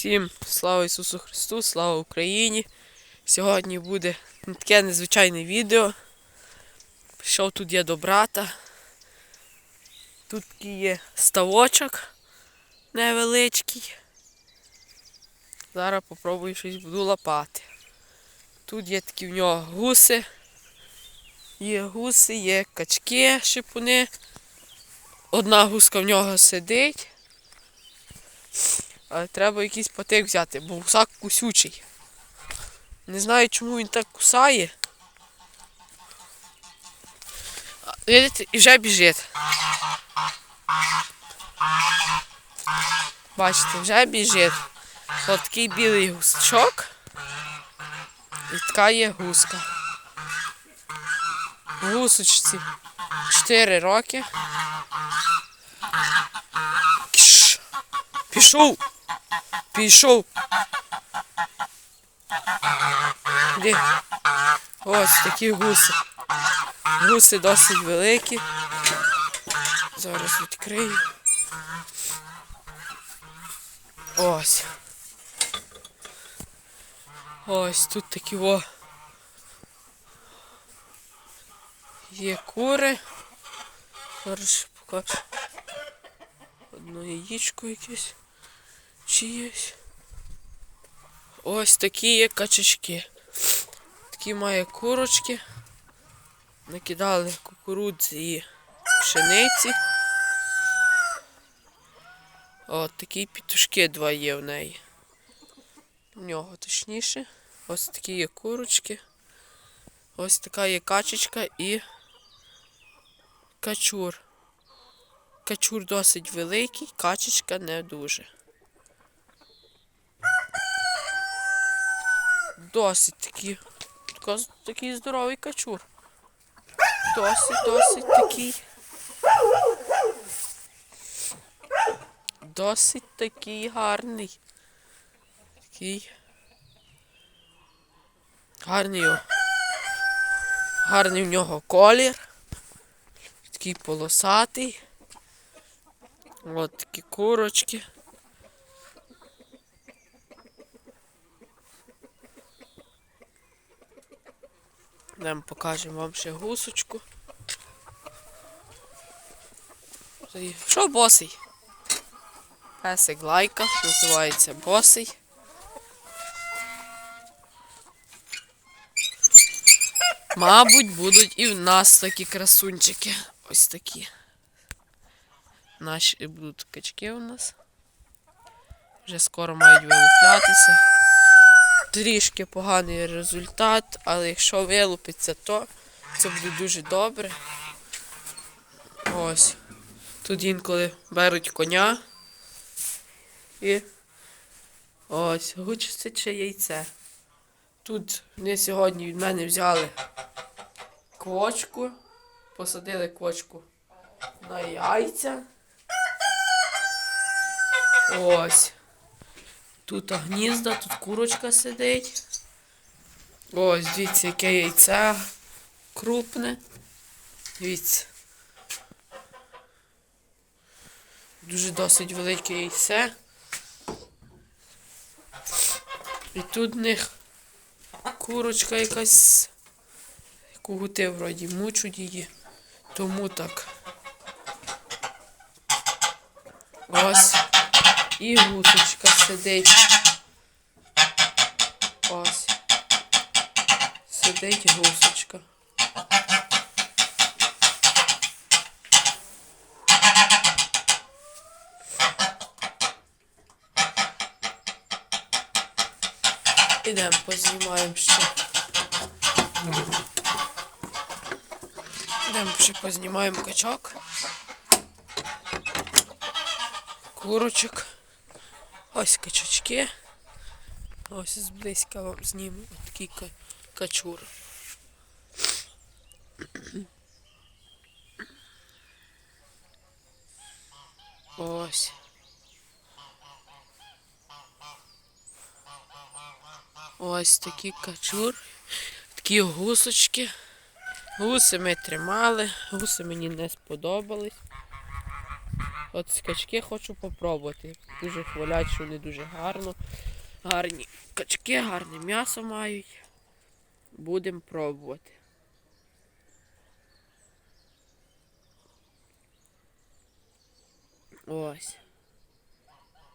Всім слава Ісусу Христу, слава Україні. Сьогодні буде таке незвичайне відео. Прийшов тут я до брата. Тут є ставочок невеличкий. Зараз попробую щось буду лапати. Тут є такі в нього гуси. Є гуси, є качки, шипуни. Одна гуска в нього сидить. Треба якийсь потик взяти, бо гусак кусючий. Не знаю, чому він так кусає. Видите, і вже біжить. Бачите, вже біжить. От такий білий гусачок. І така є гуска. Гусочці 4 роки. Пішов. Пішов. Де? Ось такі гуси. Гуси досить великі. Зараз відкрию. Ось. Ось тут такі о. Є кури. Зараз покажу. Одно яєчко якесь. Чиєсь. Ось такі є качечки. Такі має курочки. Накидали кукурудзи і пшениці. От такі пітушки два є в неї. В нього точніше. Ось такі є курочки. Ось така є качечка і качур. Качур досить великий, качечка не дуже. Досить тако- такий здоровий качур. Досить, досить такий. Досить такий гарний. Такий. Гарний. о- Гарний в нього колір. Такий полосатий. От такі курочки. Йдемо покажемо вам ще гусочку. Що босий? Песик лайка, називається босий. Мабуть, будуть і в нас такі красунчики. Ось такі. Наші будуть качки у нас. Вже скоро мають вилуплятися. Трішки поганий результат, але якщо вилупиться, то це буде дуже добре. Ось. Тут інколи беруть коня. І ось, гучиться яйце. Тут вони сьогодні від мене взяли квочку, посадили квочку на яйця. Ось. Тут гнізда, тут курочка сидить. Ось, дивіться, яке яйце крупне. Дивіться. Дуже досить велике яйце. І тут в них курочка якась, яку гути вроді мучуть її. Тому так. Ось. І гусочка сидить. Ось. Сидить гусочка. Ідемо познімаємо ще. Ідемо ще познімаємо качок. Курочок. Ось качачки. Ось зблизька вам зніму ка- качур. Ось. Ось такий качур. Такі гусочки. Гуси ми тримали, гуси мені не сподобались. От От ці качки хочу попробувати. Дуже хвалять, що вони дуже гарно. Гарні качки, гарне м'ясо мають. Будемо пробувати. Ось.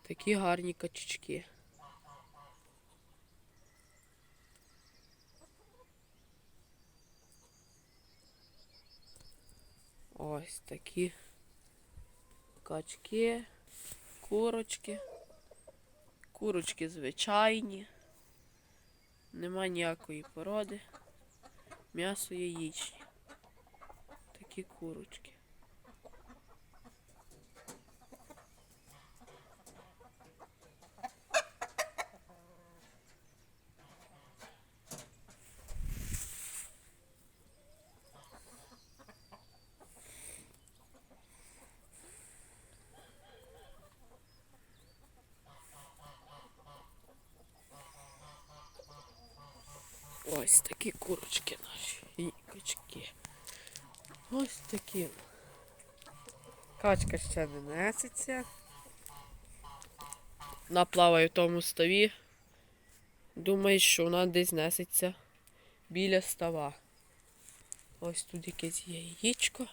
Такі гарні качечки. Ось такі качки, курочки. Курочки звичайні. Нема ніякої породи. М'ясо яєчні. Такі курочки. Ось такі курочки наші. І качки. Ось такі. Качка ще не несеться. Вона плаває в тому ставі. Думаю, що вона десь несеться біля става. Ось тут якесь є яєчко.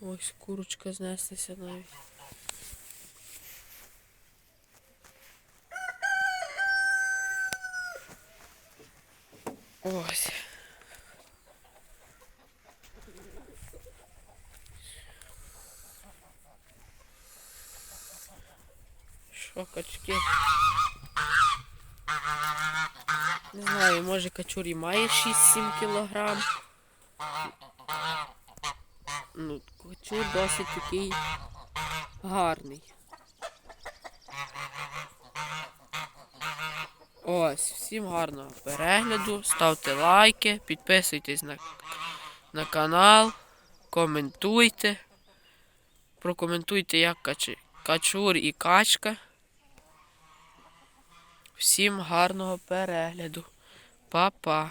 Ось курочка знеслася навіть. Ось. Що качки? Не знаю, може качур має 6-7 кілограм. Ну, качур досить такий гарний. Ось, всім гарного перегляду, ставте лайки, підписуйтесь на, на канал, коментуйте. Прокоментуйте, як качи, качур і качка. Всім гарного перегляду. Па-па.